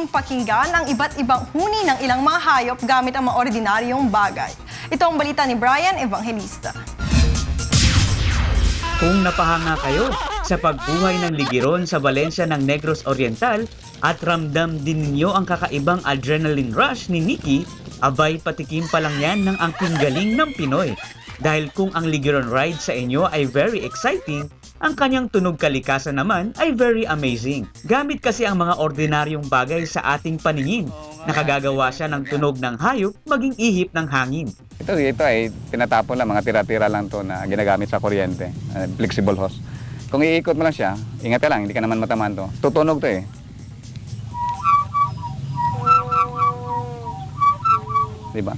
ating pakinggan ang iba't ibang huni ng ilang mga hayop gamit ang mga ordinaryong bagay. Ito ang balita ni Brian Evangelista. Kung napahanga kayo sa pagbuhay ng ligiron sa Valencia ng Negros Oriental at ramdam din ninyo ang kakaibang adrenaline rush ni Nikki, abay patikim pa lang yan ng angking galing ng Pinoy. Dahil kung ang ligiron ride sa inyo ay very exciting, ang kanyang tunog kalikasan naman ay very amazing. Gamit kasi ang mga ordinaryong bagay sa ating paningin. Nakagagawa siya ng tunog ng hayop maging ihip ng hangin. Ito, ito ay tinatapon lang, mga tira-tira lang to na ginagamit sa kuryente. Uh, flexible hose. Kung iikot mo lang siya, ingat ka lang, hindi ka naman matamaan to. Tutunog to eh. Diba?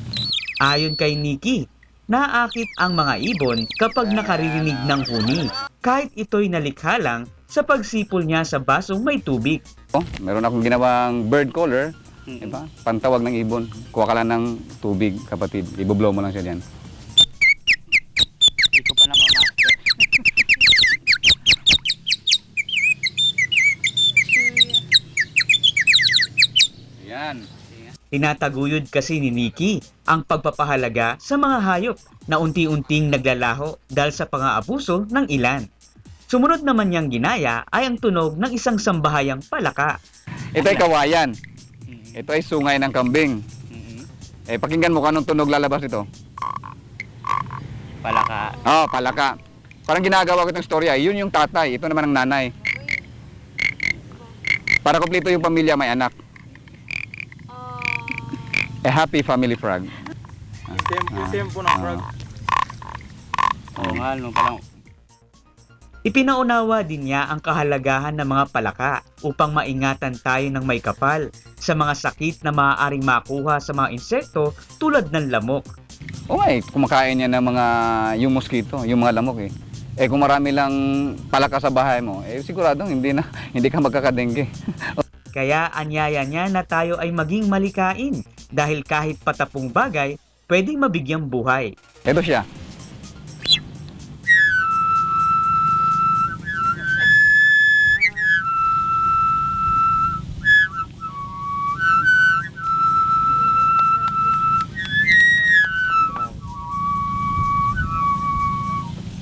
Ayon kay Nikki, naakit ang mga ibon kapag nakaririnig ng huni, kahit ito'y nalikha lang sa pagsipol niya sa basong may tubig. Oh, meron akong ginawang bird caller, diba? Pantawag ng ibon. Kuha ka lang ng tubig, kapatid. Ibublow mo lang siya diyan. Hindi ko pa na mamaster. Yan. Tinataguyod kasi ni Nikki ang pagpapahalaga sa mga hayop na unti-unting naglalaho dahil sa pang-aabuso ng ilan. Sumunod naman niyang ginaya ay ang tunog ng isang sambahayang palaka. Ito ay kawayan. Ito ay sungay ng kambing. Eh, pakinggan mo kung anong tunog lalabas ito. Palaka. Oh, palaka. Parang ginagawa ko itong storya. Yun yung tatay. Ito naman ang nanay. Para kumpleto yung pamilya, may anak. A happy family frog. Yung tempo ng frog. Oo nga, no, palang Ipinaunawa din niya ang kahalagahan ng mga palaka upang maingatan tayo ng may kapal sa mga sakit na maaaring makuha sa mga insekto tulad ng lamok. Oo eh, kumakain yan ng mga, yung mosquito, yung mga lamok eh. Eh kung marami lang palaka sa bahay mo, eh siguradong hindi na, hindi ka magkakadengge. Kaya anyaya niya na tayo ay maging malikain dahil kahit patapong bagay, pwedeng mabigyang buhay. Ito siya.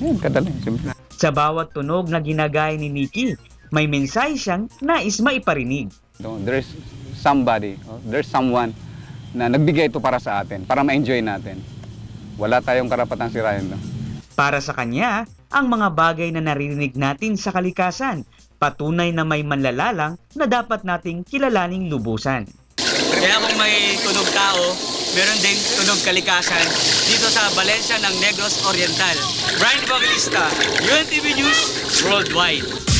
Yan, kadali. Simple. Sa bawat tunog na ginagaya ni Nikki, may mensahe siyang nais maiparinig. No, there's somebody, there's someone na nagbigay ito para sa atin, para ma-enjoy natin. Wala tayong karapatang sirayan to. Para sa kanya, ang mga bagay na naririnig natin sa kalikasan, patunay na may manlalalang na dapat nating kilalaning lubusan. Kaya kung may tunog tao, meron ding tunog kalikasan dito sa Valencia ng Negros Oriental. Brian Evangelista, UNTV News Worldwide.